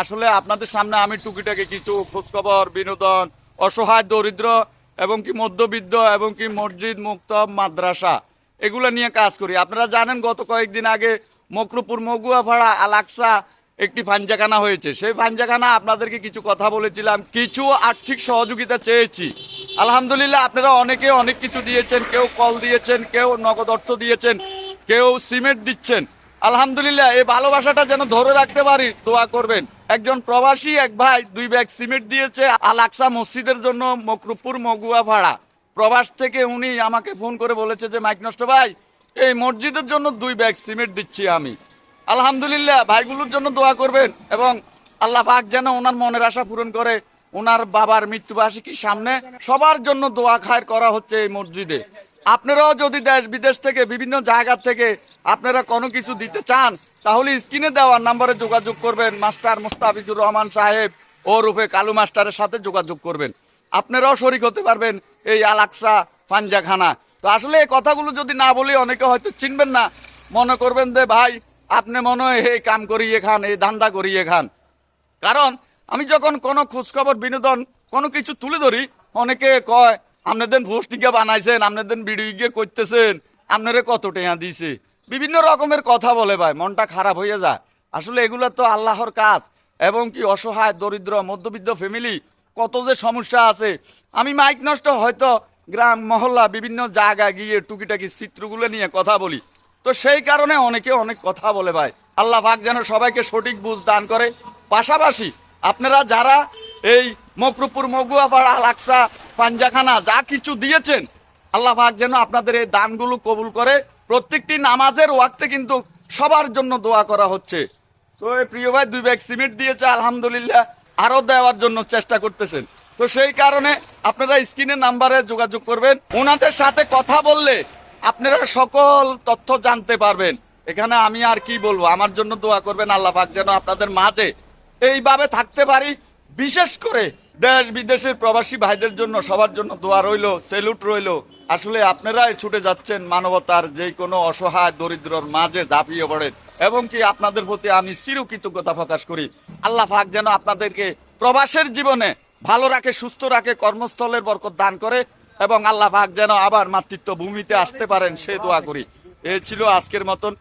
আসলে আপনাদের সামনে আমি টুকিটাকি কিছু খোঁজখবর, বিনোদন, অসহায়, দরিদ্র এবং কি মধ্যবিত্ত এবং কি মসজিদ মুক্ত মাদ্রাসা এগুলো নিয়ে কাজ করি। আপনারা জানেন গত কয়েকদিন আগে মকরুপুর মগুয়াপাড়া আলাক্সা একটি ফাঞ্জাখানা হয়েছে। সেই ফাঞ্জাখানা আপনাদেরকে কিছু কথা বলেছিলাম, কিছু আর্থিক সহযোগিতা চেয়েছি। আলহামদুলিল্লাহ আপনারা অনেকে অনেক কিছু দিয়েছেন, কেউ কল দিয়েছেন, কেউ নগদ অর্থ দিয়েছেন, কেউ সিমেন্ট দিচ্ছেন। আলহামদুলিল্লাহ, এই ভালোবাসাটা যেন ধরে রাখতে পারি, দোয়া করবেন। একজন প্রবাসী, এক ভাই, দুই ব্যাগ সিমেন্ট দিয়েছে আল আকসা মসজিদের জন্য মকরুপুর মগুয়া ভাড়া। প্রবাস থেকে উনি আমাকে ফোন করে বলেছে যে, মাইক নষ্ট ভাই, এই মসজিদের জন্য দুই ব্যাগ সিমেন্ট দিচ্ছি আমি। আলহামদুলিল্লাহ, ভাইগুলোর জন্য দোয়া করবেন এবং আল্লাহ পাক যেন ওনার মনের আশা পূরণ করে, ওনার বাবার মৃত্যুবার্ষিকীর সামনে সবার জন্য দোয়া খায়ের করা হচ্ছে এই মসজিদে। আপনারাও যদি দেশ বিদেশ থেকে, বিভিন্ন জায়গা থেকে আপনারা কোনো কিছু দিতে চান, তাহলে স্ক্রিনে দেওয়ার নাম্বারে যোগাযোগ করবেন। মাস্টার মুস্তাফিজুর রহমান সাহেব ও রূপে কালু মাস্টারের সাথে যোগাযোগ করবেন। আপনারাও শরিক হতে পারবেন এই আলাক্সা পাঞ্জাখানা তো আসলে এই কথাগুলো যদি না বলি, অনেকে হয়তো চিনবেন না। মনে করবেন যে, ভাই, আপনি মনে হয় এই কাম করিয়ে খান, এই ধান্দা করিয়ে খান। কারণ, আমি যখন কোনো খোঁজখবর, বিনোদন কোনো কিছু তুলে ধরি, অনেকে কয় আপনাদের পোস্টিকে বানাইছেন আপনাদের গিয়ে করতেছেন, আপনারা কত টেয়া দিছে? বিভিন্ন রকমের কথা বলে ভাই, মনটা খারাপ হয়ে যায়। আসলে এগুলো তো আল্লাহর কাজ। এবং কি অসহায়, দরিদ্র, মধ্যবিত্ত ফ্যামিলি কত যে সমস্যা আছে। আমি মাইক নষ্ট হয়তো গ্রাম, মহল্লা, বিভিন্ন জায়গায় গিয়ে টুকিটাকি চিত্রগুলো নিয়ে কথা বলি। তো সেই কারণে অনেকে অনেক কথা বলে ভাই। আল্লাহ পাক যেন সবাইকে সঠিক বুঝ দান করে। পাশাপাশি আপনারা যারা এই মকরুপুর, মগুয়াপাড়া আলাক্সা পাঞ্জাখানা, যা কিছু দিয়েছেন, আল্লাহ পাক যেন আপনাদের এই দানগুলো কবুল করে। প্রত্যেকটি নামাজের ওয়াক্তে কিন্তু সবার জন্য দোয়া করা হচ্ছে। তো এই প্রিয় ভাই, দুই ব্যাগ সিমেন্ট দিয়েছে, আলহামদুলিল্লাহ। আরও দেওয়ার জন্য চেষ্টা করতেছেন। তো সেই কারণে আপনারা স্ক্রিনের নাম্বারে যোগাযোগ করবেন। ওনাদের সাথে কথা বললে আপনারা সকল তথ্য জানতে পারবেন। এখানে আমি আর কি বলব? আমার জন্য দোয়া করবেন, আল্লাহ পাক যেন আপনাদের মাঝে এইভাবে থাকতে পারি। বিশেষ করে দেশ বিদেশের প্রবাসী ভাইদের জন্য সবার জন্য দোয়া রইল, সেলুট রইল। আসলে আপনারাই ছুটে যাচ্ছেন মানবতার যে কোনো অসহায় দরিদ্রর মাঝে ঝাঁপিয়ে পড়েন। এবং কি আপনাদের প্রতি আমি চিরকৃতজ্ঞতা প্রকাশ করি। আল্লাহ পাক যেন আপনাদেরকে প্রবাসের জীবনে ভালো রাখে, সুস্থ রাখে, কর্মস্থলের বরকত দান করে এবং আল্লাহ পাক যেন আবার মাতৃত্ব ভূমিতে আসতে পারেন, সে দোয়া করি। এ ছিল আজকের মতন।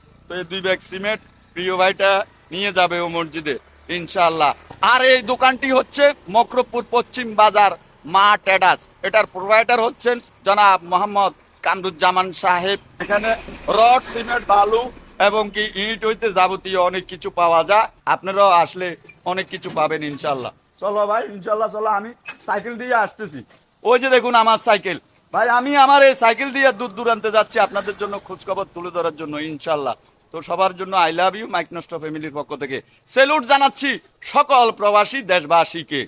দুই ব্যাগ সিমেন্ট প্রিয় ভাইটা নিয়ে যাবে ও মসজিদে। ইনশাআল্লাহ। আর এই দোকানটি হচ্ছে মকরবপুর পশ্চিম বাজার মা ট্যাডাস এটার প্রোভাইডার হচ্ছেন জনাব মোহাম্মদ কামরুজ্জামান সাহেব। এখানে রড সিমেন্ট বালু এবং কি ইট হইতে যাবতীয় অনেক কিছু পাওয়া যায়। আপনারাও আসলে অনেক কিছু পাবেন ইনশাল্লাহ চলো ভাই ইনশাল্লাহ চলো আমি সাইকেল দিয়ে আসতেছি। ওই যে দেখুন আমার সাইকেল। ভাই আমি আমার এই সাইকেল দিয়ে দূর দূরান্তে যাচ্ছি। আপনাদের জন্য খোঁজখবর তুলে ধরার জন্য ইনশাল্লাহ তো সবার জন্য আই লাভ ইউ, মাইক নষ্ট ফ্যামিলির পক্ষ থেকে। সেলুট জানাচ্ছি সকল প্রবাসী দেশবাসীকে।